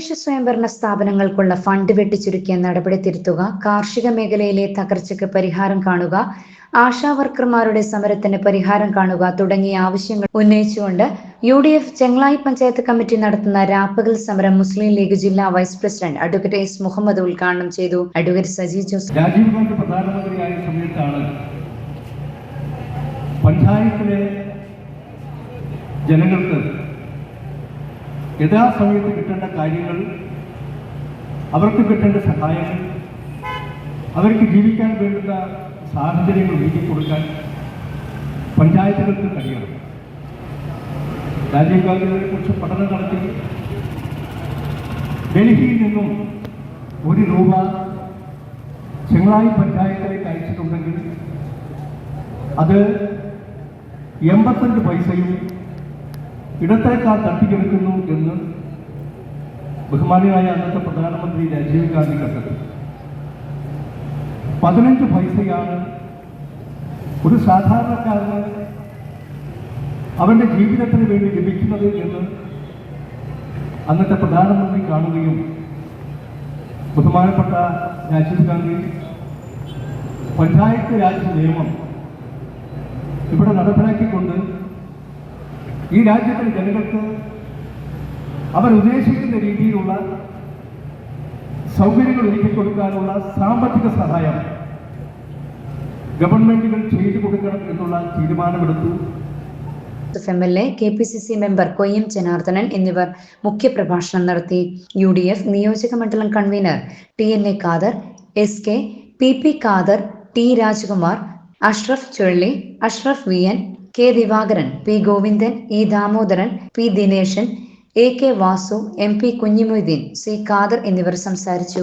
തദ്ദേശ സ്വയംഭരണ സ്ഥാപനങ്ങൾക്കുള്ള ഫണ്ട് വെട്ടിച്ചുരുക്കിയ നടപടി തിരുത്തുക കാർഷിക മേഖലയിലെ തകർച്ചയ്ക്ക് പരിഹാരം കാണുക ആശാ വർക്കർമാരുടെ സമരത്തിന് പരിഹാരം കാണുക തുടങ്ങിയ ആവശ്യങ്ങൾ ഉന്നയിച്ചുകൊണ്ട് U D F Chengalayi panchayat committee നടത്തുന്ന രാപ്പകൽ സമരം മുസ്ലിം ലീഗ് ജില്ലാ vice president advocate S Muhammad ഉദ്ഘാടനം ചെയ്തു. അഡ്വക്കേറ്റ് സജി ജോസ് പ്രധാനമന്ത്രിയായ സമയത്താണ് പഞ്ചായത്തിലെ ജനങ്ങൾക്ക് യഥാസമയത്ത് കിട്ടേണ്ട കാര്യങ്ങൾ അവർക്ക് കിട്ടേണ്ട സഹായങ്ങൾ അവർക്ക് ജീവിക്കാൻ വേണ്ടുന്ന സാഹചര്യങ്ങൾ ഒരുക്കി കൊടുക്കാൻ പഞ്ചായത്തുകൾക്ക് കഴിയണം. രാജീവ് ഗാന്ധിയെ കുറിച്ച് പഠനം നടത്തി. ഡൽഹിയിൽ നിന്നും ഒരു രൂപ ചെങ്ങളായി പഞ്ചായത്തിലേക്ക് അയച്ചിട്ടുണ്ടെങ്കിൽ അത് എൺപത്തഞ്ച് പൈസയും ഇടത്തേക്കാൾ തട്ടിക്കെടുക്കുന്നു എന്ന് ബഹുമാനിയായ അന്നത്തെ പ്രധാനമന്ത്രി രാജീവ് ഗാന്ധി കണ്ടത് പതിനഞ്ച് പൈസയാണ് ഒരു സാധാരണക്കാരന് അവന്റെ ജീവിതത്തിന് വേണ്ടി ലഭിക്കുന്നത് എന്ന് അന്നത്തെ പ്രധാനമന്ത്രി കാണുകയും ബഹുമാനപ്പെട്ട രാജീവ് ഗാന്ധി പഞ്ചായത്ത് രാജ് നിയമം ഇവിടെ നടപ്പിലാക്കിക്കൊണ്ട് ഈ രാജ്യത്തെ ജനങ്ങൾക്ക് അവർ ഉദ്ദേശിക്കുന്ന രീതിയിലുള്ള സൗകര്യങ്ങൾ ഒരുക്കി കൊടുക്കാനുള്ള സാമ്പത്തിക സഹായം ഗവൺമെന്റുകൾ ചെയ്തു കൊടുക്കണം എന്നുള്ള തീരുമാനമെടുത്തു. M L A K P C C member Koyyam Janardhanan എന്നിവർ മുഖ്യപ്രഭാഷണം നടത്തി. യു ഡി എഫ് നിയോജക മണ്ഡലം convener T N A Khader S K P P Khader T Rajkumar Ashraf Chulli Ashraf V N K Divakaran P Govindan E Damodaran P Dineshan A K Vasu M P Kunhimoideen C Khader എന്നിവർ സംസാരിച്ചു.